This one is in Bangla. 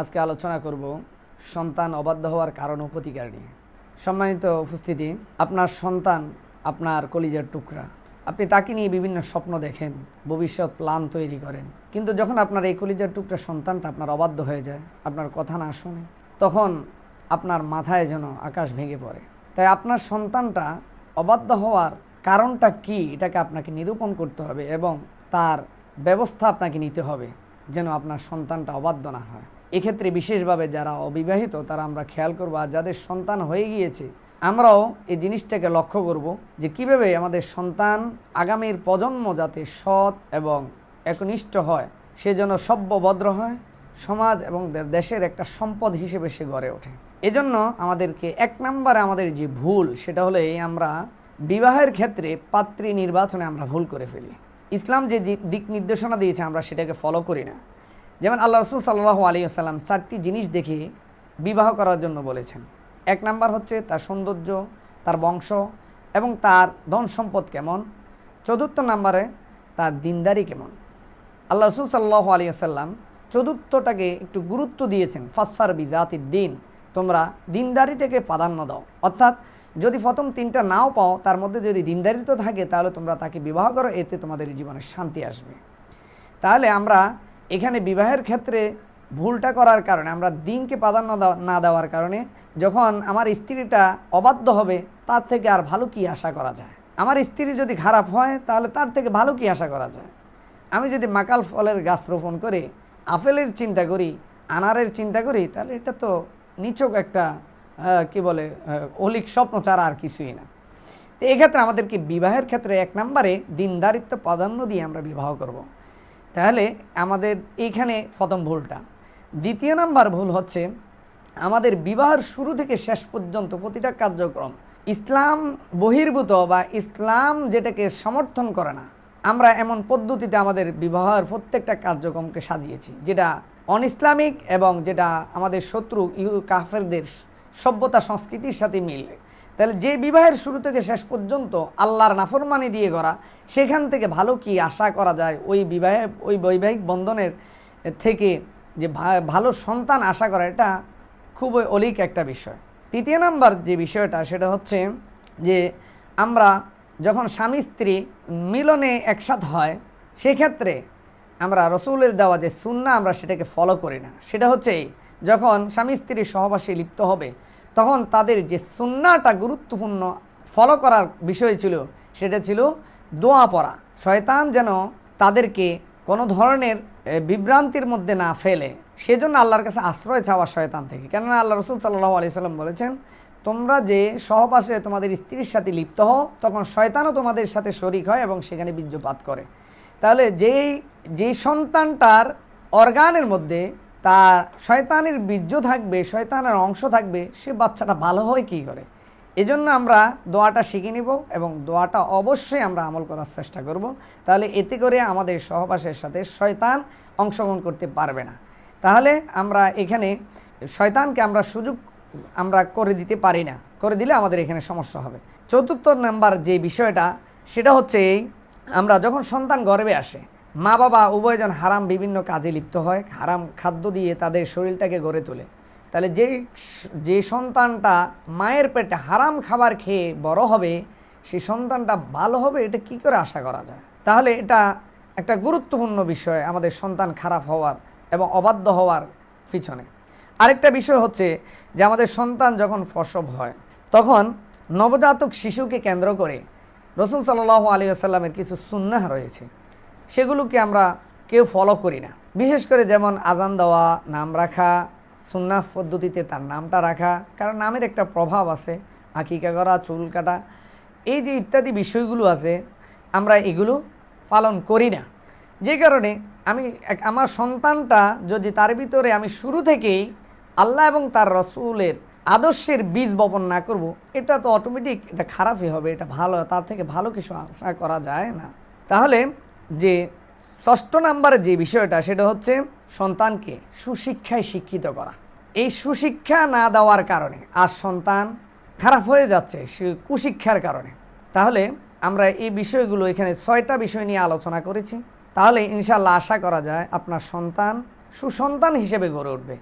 আজকে আলোচনা করব সন্তান অবাধ্য হওয়ার কারণ ও প্রতিকার নিয়ে। সম্মানিত উপস্থিতি, আপনার সন্তান আপনার কলিজার টুকরা। আপনি তাকে নিয়ে বিভিন্ন স্বপ্ন দেখেন, ভবিষ্যৎ প্ল্যান তৈরি করেন। কিন্তু যখন আপনার এই কলিজার টুকরা সন্তানটা আপনার অবাধ্য হয়ে যায়, আপনার কথা না শুনে, তখন আপনার মাথায় যেন আকাশ ভেঙে পড়ে। তাই আপনার সন্তানটা অবাধ্য হওয়ার কারণটা কি, এটাকে আপনাকে নিরূপণ করতে হবে এবং তার ব্যবস্থা আপনাকে নিতে হবে, যেন আপনার সন্তানটা অবাধ্য না হয়। এক্ষেত্রে বিশেষভাবে যারা অবিবাহিত, তারা আমরা খেয়াল করব, আর যাদের সন্তান হয়ে গিয়েছে, আমরাও এই জিনিসটাকে লক্ষ্য করব যে কীভাবে আমাদের সন্তান আগামীর প্রজন্ম যাতে সৎ এবং একনিষ্ঠ হয়, সে যেন সভ্যভদ্র হয়, সমাজ এবং দেশের একটা সম্পদ হিসেবে সে গড়ে ওঠে। এজন্য আমাদেরকে এক নম্বরে আমাদের যে ভুল, সেটা হলো আমরা বিবাহের ক্ষেত্রে পাত্রী নির্বাচনে আমরা ভুল করে ফেলি। ইসলাম যে দিক নির্দেশনা দিয়েছে, আমরা সেটাকে ফলো করি না। যেমন আল্লাহ রসুল সাল্লাহ আলী চারটি জিনিস দেখে বিবাহ করার জন্য বলেছেন। এক নাম্বার হচ্ছে তার সৌন্দর্য, তার বংশ এবং তার ধন সম্পদ কেমন। চতুর্থ নাম্বারে তার দিনদারি কেমন। আল্লাহ রসুল সাল্লাহ আলী আসাল্লাম চতুর্থটাকে একটু গুরুত্ব দিয়েছেন, ফাসফার বিজাতির দিন। তোমরা দিনদারিটাকে প্রাধান্য দাও। অর্থাৎ যদি প্রথম তিনটা নাও পাও, তার মধ্যে যদি দিনদারিত্ব থাকে, তাহলে তোমরা তাকে বিবাহ করো, এতে তোমাদের জীবনে শান্তি আসবে। তাহলে আমরা এখানে বিবাহের ক্ষেত্রে ভুলটা করার কারণে, আমরা দিনকে প্রাধান্য না দেওয়ার কারণে যখন আমার স্ত্রীটা অবাধ্য হবে, তার থেকে আর ভালো কি আশা করা যায়? আমার স্ত্রী যদি খারাপ হয়, তাহলে তার থেকে ভালো কি আশা করা যায়? আমি যদি মাকাল ফলের গাছ রোপণ করে, আপেলের চিন্তা করি, আনারের চিন্তা করি, তাহলে এটা তো নিচক একটা কি বলে অলিক স্বপ্ন ছাড়া আর কিছুই না। তো এক্ষেত্রে আমাদেরকে বিবাহের ক্ষেত্রে এক নম্বরে দিনদারিত্ব প্রাধান্য দিয়ে আমরা বিবাহ করব। তাহলে আমাদের এইখানে প্রথম ভুলটা। দ্বিতীয় নাম্বার ভুল হচ্ছে, আমাদের বিবাহের শুরু থেকে শেষ পর্যন্ত প্রতিটা কার্যক্রম ইসলাম বহির্ভূত বা ইসলাম যেটাকে সমর্থন করে না, আমরা এমন পদ্ধতিতে আমাদের বিবাহের প্রত্যেকটা কার্যক্রমকে সাজিয়েছি, যেটা অন ইসলামিক এবং যেটা আমাদের শত্রু ইহু কাফেরদের সভ্যতা সংস্কৃতির সাথে মিলে তাহলে যে বিবাহের শুরু থেকে শেষ পর্যন্ত আল্লাহর নাফরমানি দিয়ে করা সেখান থেকে ভালো কি আশা করা যায়? ওই বিবাহে, ওই বৈবাহিক বন্ধনের থেকে যে ভালো সন্তান আশা করা, এটা খুবই অলিক একটা বিষয়। তৃতীয় নাম্বার যে বিষয়টা, সেটা হচ্ছে যে আমরা যখন স্বামী স্ত্রী মিলনে একসাথ হয়, সেক্ষেত্রে আমরা রসুলের দেওয়া যে সুন্না, আমরা সেটাকে ফলো করি না। সেটা হচ্ছে যখন স্বামী স্ত্রীর সহবাসে লিপ্ত হবে তখন তাদের যে সুন্নাটা গুরুত্বপূর্ণ ফলো করার বিষয় ছিল, সেটা ছিল দোয়া পড়া। শয়তান যেন তাদেরকে কোনো ধরনের বিভ্রান্তির মধ্যে না ফেলে। সেজন্য আল্লাহর কাছে আশ্রয় চাওয়া শয়তান থেকে। কেননা আল্লাহ রসুল সাল্লাহ আলি সাল্লাম বলেছেন, তোমরা যে সহবাসে তোমাদের স্ত্রীর সাথে লিপ্ত হও, তখন শয়তানও তোমাদের সাথে শরিক হয় এবং সেখানে বীর্যপাত করে। তাহলে যেই যেই সন্তানটার অর্গানের মধ্যে তার শয়তানের বীর্য থাকবে, শয়তানের অংশ থাকবে, সে বাচ্চাটা ভালো হয় কী করে? এজন্য আমরা দোয়াটা শিখে নিব এবং দোয়াটা অবশ্যই আমরা আমল করার চেষ্টা করব। তাহলে এতে করে আমাদের সহবাসের সাথে শয়তান অংশগ্রহণ করতে পারবে না। তাহলে আমরা এখানে শয়তানকে আমরা সুযোগ আমরা করে দিতে পারি না। করে দিলে আমাদের এখানে সমস্যা হবে। চতুর্থ নাম্বার যে বিষয়টা, সেটা হচ্ছে আমরা যখন সন্তান গর্বে আসে মা বাবা উভয়জন হারাম বিভিন্ন কাজে লিপ্ত হয়, হারাম খাদ্য দিয়ে তাদের শরীরটাকে গড়ে তোলে। তাহলে যে যে সন্তানটা মায়ের পেটে হারাম খাবার খেয়ে বড় হবে সেই সন্তানটা ভালো হবে, এটা কি করে আশা করা যায়? তাহলে এটা একটা গুরুত্বপূর্ণ বিষয় আমাদের সন্তান খারাপ হওয়ার এবং অবাধ্য হওয়ার পিছনে। আরেকটা বিষয় হচ্ছে যে আমাদের সন্তান যখন প্রসব হয়, তখন নবজাতক শিশুকে কেন্দ্র করে রসুল সাল্লাহ আলী আসাল্লামের কিছু সুন্নাহ রয়েছে। সেগুলোকে আমরা কেউ ফলো করি না। বিশেষ করে যেমন আজান দেওয়া, নাম রাখা, সুন্নাহ পদ্ধতিতে তার নামটা রাখা, কারণ নামের একটা প্রভাব আছে, আকিকা করা, চুল কাটা, এই যে ইত্যাদি বিষয়গুলো আছে, আমরা এগুলো পালন করি না। যে কারণে আমি আমার সন্তানটা যদি তার ভিতরে আমি শুরু থেকেই আল্লাহ এবং তার রসুলের আদর্শের বীজ বপন না করব, এটা তো অটোমেটিক এটা খারাপই হবে, এটা ভালো, তার থেকে ভালো কিছু আশা করা যায় না। তাহলে যে ষষ্ঠ নাম্বারে যে বিষয়টা সেটা হচ্ছে সন্তানকে সুশিক্ষায় শিক্ষিত করা। এই সুশিক্ষা না দেওয়ার কারণে আর সন্তান খারাপ হয়ে যাচ্ছে কুশিক্ষার কারণে। তাহলে আমরা এই বিষয়গুলো এখানে ছয়টা বিষয় নিয়ে আলোচনা করেছি। তাহলে ইনশাল্লাহ আশা করা যায় আপনার সন্তান সুসন্তান হিসেবে গড়ে উঠবে।